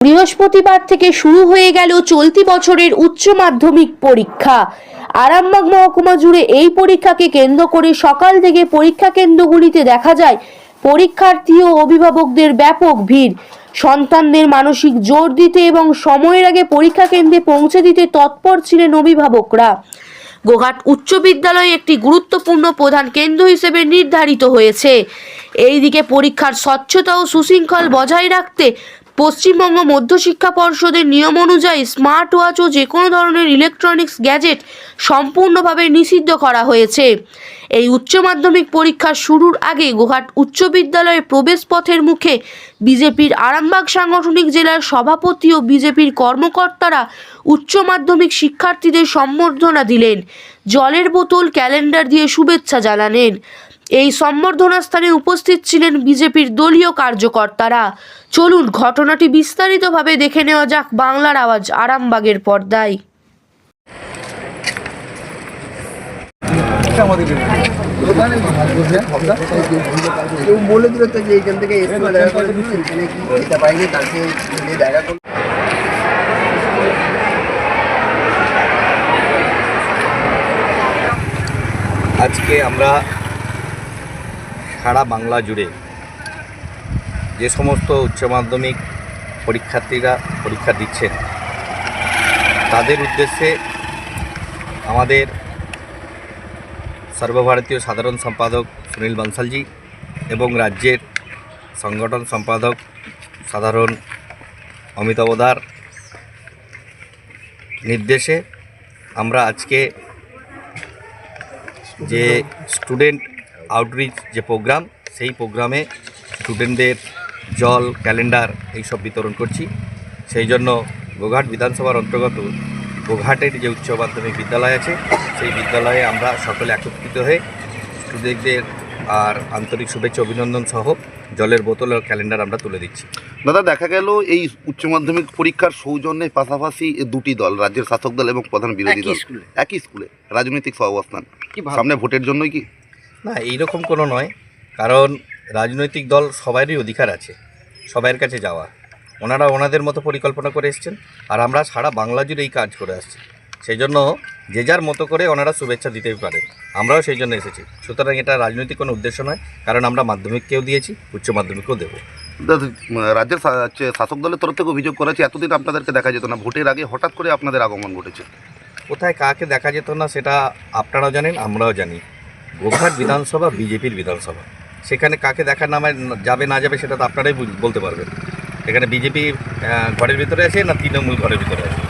বৃহস্পতিবার থেকে শুরু হয়ে গেল চলতি বছরের উচ্চ মাধ্যমিক পরীক্ষা। আরামবাগ মহকুমা জুড়ে এই পরীক্ষাকে কেন্দ্র করে সকাল থেকে পরীক্ষা কেন্দ্রগুলিতে দেখা যায়, পরীক্ষার্থী ও অভিভাবকদের ব্যাপক ভিড়। সন্তানদের মানসিক জোর দিতে এবং সময়ের আগে পরীক্ষা কেন্দ্রে পৌঁছে দিতে তৎপর ছিলেন অভিভাবকরা। গোঘাট উচ্চ বিদ্যালয় একটি গুরুত্বপূর্ণ প্রধান কেন্দ্র হিসেবে নির্ধারিত হয়েছে। এইদিকে পরীক্ষার স্বচ্ছতা ও সুশৃঙ্খল বজায় রাখতে পশ্চিমবঙ্গ মধ্যশিক্ষা পর্ষদের নিয়ম অনুযায়ী স্মার্ট ওয়াচ ও যে কোনো ধরনের ইলেকট্রনিক্স গ্যাজেট সম্পূর্ণভাবে নিষিদ্ধ করা হয়েছে। এই উচ্চ মাধ্যমিক পরীক্ষা শুরুর আগে গোঘাট উচ্চ বিদ্যালয়ের প্রবেশপথের মুখে বিজেপির আরামবাগ সাংগঠনিক জেলার সভাপতি ও বিজেপির কর্মকর্তারা উচ্চ মাধ্যমিক শিক্ষার্থীদের সম্বর্ধনা দিলেন। জলের বোতল ক্যালেন্ডার দিয়ে শুভেচ্ছা জানালেন। এই সম্বর্ধনা স্থানে উপস্থিত ছিলেন বিজেপির দলীয় কার্যকর্তারা। চলুন ঘটনাটি বিস্তারিতভাবে দেখে নেওয়া যাক বাংলার আওয়াজ আরামবাগের পর্দায়। বলে আজকে আমরা সারা বাংলা জুড়ে যে সমস্ত উচ্চ মাধ্যমিক পরীক্ষার্থীরা পরীক্ষা দিচ্ছেন, তাদের উদ্দেশ্যে আমাদের সর্বভারতীয় সাধারণ সম্পাদক সুনীল বানসালজি এবং রাজ্যের সংগঠন সম্পাদক সাধারণ অমিতাবদার নির্দেশে আমরা আজকে যে স্টুডেন্ট আউটরিচ যে প্রোগ্রাম সেই প্রোগ্রামে স্টুডেন্টদের জল ক্যালেন্ডার এইসব বিতরণ করছি। সেই জন্য গোঘাট বিধানসভার অন্তর্গত গোঘাটের যে উচ্চ মাধ্যমিক বিদ্যালয় আছে সেই বিদ্যালয়ে আমরা সকলে একত্রিত হয়ে স্টুডেন্টদের আর আন্তরিক শুভেচ্ছা অভিনন্দন সহ জলের বোতল আর ক্যালেন্ডার আমরা তুলে দিচ্ছি। দাদা দেখা গেল এই উচ্চ মাধ্যমিক পরীক্ষার সৌজন্যে পাশাপাশি দুটি দল রাজ্যের শাসক দল এবং প্রধান বিরোধী দল। স্কুলে। একই স্কুলে। রাজনৈতিক সহাবস্থান। সামনে ভোটের জন্যই কি? না এইরকম কোনো নয়। কারণ রাজনৈতিক দল সবারই অধিকার আছে সবাইয়ের কাছে যাওয়া। ওনারা ওনাদের মতো পরিকল্পনা করে এসছেন আর আমরা সারা বাংলা জুড়ে এই কাজ করে আসছি। সেই জন্য যে যার মতো করে ওনারা শুভেচ্ছা দিতেই পারেন। আমরাও সেই জন্য এসেছি। সুতরাং এটা রাজনৈতিক কোনো উদ্দেশ্য নয় কারণ আমরা মাধ্যমিককেও দিয়েছি উচ্চ মাধ্যমিকও দেবো। রাজ্যের শাসক দলের তরফ থেকে অভিযোগ করেছে এতদিন আপনাদেরকে দেখা যেত না। ভোটের আগে হঠাৎ করে আপনাদের আগমন ঘটেছে। কোথায় কাকে দেখা যেত না সেটা আপনারাও জানেন আমরাও জানি। গোঘাট বিধানসভা, বিজেপির বিধানসভা। সেখানে কাকে দেখার নামে যাবে, না যাবে সেটা তো আপনারাই বলতে পারবেন। এখানে বিজেপি ঘরের ভিতরে আছে না তৃণমূল ঘরের ভিতরে আছে?